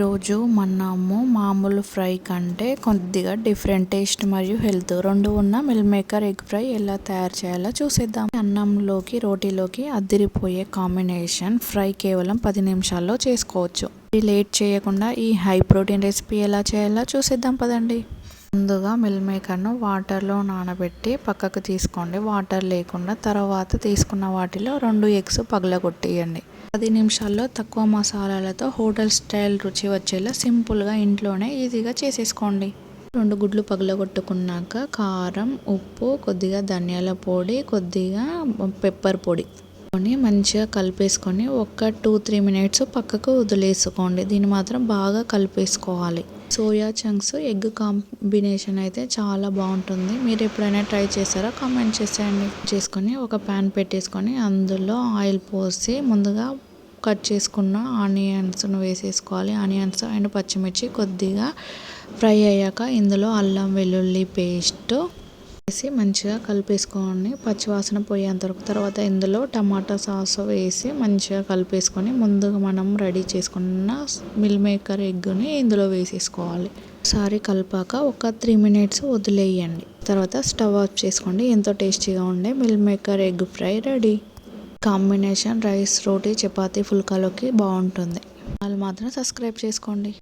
రోజు మనము మామూలు ఫ్రై కంటే కొద్దిగా డిఫరెంట్ టేస్ట్ మరియు హెల్త్ రెండు ఉన్న మిల్ మేకర్ ఎగ్ ఫ్రై ఎలా తయారు చేయాలో చూసేద్దాం. అన్నంలోకి రోటీలోకి అదిరిపోయే కాంబినేషన్ ఫ్రై కేవలం పది నిమిషాల్లో చేసుకోవచ్చు. లేట్ చేయకుండా ఈ హై ప్రోటీన్ రెసిపీ ఎలా చేయాలో చూసేద్దాం పదండి. ముందుగా మిల్ మేకర్ను వాటర్లో నానబెట్టి పక్కకు తీసుకోండి. వాటర్ లేకుండా తర్వాత తీసుకున్న వాటిలో రెండు ఎగ్స్ పగలగొట్టేయండి. పది నిమిషాల్లో తక్కువ మసాలాలతో హోటల్ స్టైల్ రుచి వచ్చేలా సింపుల్గా ఇంట్లోనే ఈజీగా చేసేసుకోండి. రెండు గుడ్లు పగలగొట్టుకున్నాక కారం ఉప్పు కొద్దిగా ధనియాల పొడి కొద్దిగా పెప్పర్ పొడి. కొని మంచిగా కలిపేసుకొని ఒక టూ త్రీ మినిట్స్ పక్కకు వదిలేసుకోండి. దీన్ని మాత్రం బాగా కలిపేసుకోవాలి. సోయా చంక్స్ ఎగ్ కాంబినేషన్ అయితే చాలా బాగుంటుంది. మీరు ఎప్పుడైనా ట్రై చేస్తారా కామెంట్ చేసేయండి. చేసుకొని ఒక ప్యాన్ పెట్టేసుకొని అందులో ఆయిల్ పోసి ముందుగా కట్ చేసుకున్న ఆనియన్స్ను వేసేసుకోవాలి. ఆనియన్స్ అండ్ పచ్చిమిర్చి కొద్దిగా ఫ్రై అయ్యాక ఇందులో అల్లం వెల్లుల్లి పేస్ట్ వేసి మంచిగా కలిపేసుకోండి పచ్చివాసన పోయేంత వరకు తర్వాత ఇందులో టమాటా సాస్ వేసి మంచిగా కలిపేసుకొని ముందుగా మనం రెడీ చేసుకున్న మిల్ మేకర్ ఎగ్ని ఇందులో వేసేసుకోవాలి. ఒకసారి కలిపాక ఒక త్రీ మినిట్స్ వదిలేయండి. తర్వాత స్టవ్ ఆఫ్ చేసుకోండి. ఎంతో టేస్టీగా ఉండే meal maker egg fry ready. Combination rice రోటీ చపాతీ ఫుల్కాలోకి బాగుంటుంది. వాళ్ళు మాత్రం సబ్స్క్రైబ్ చేసుకోండి.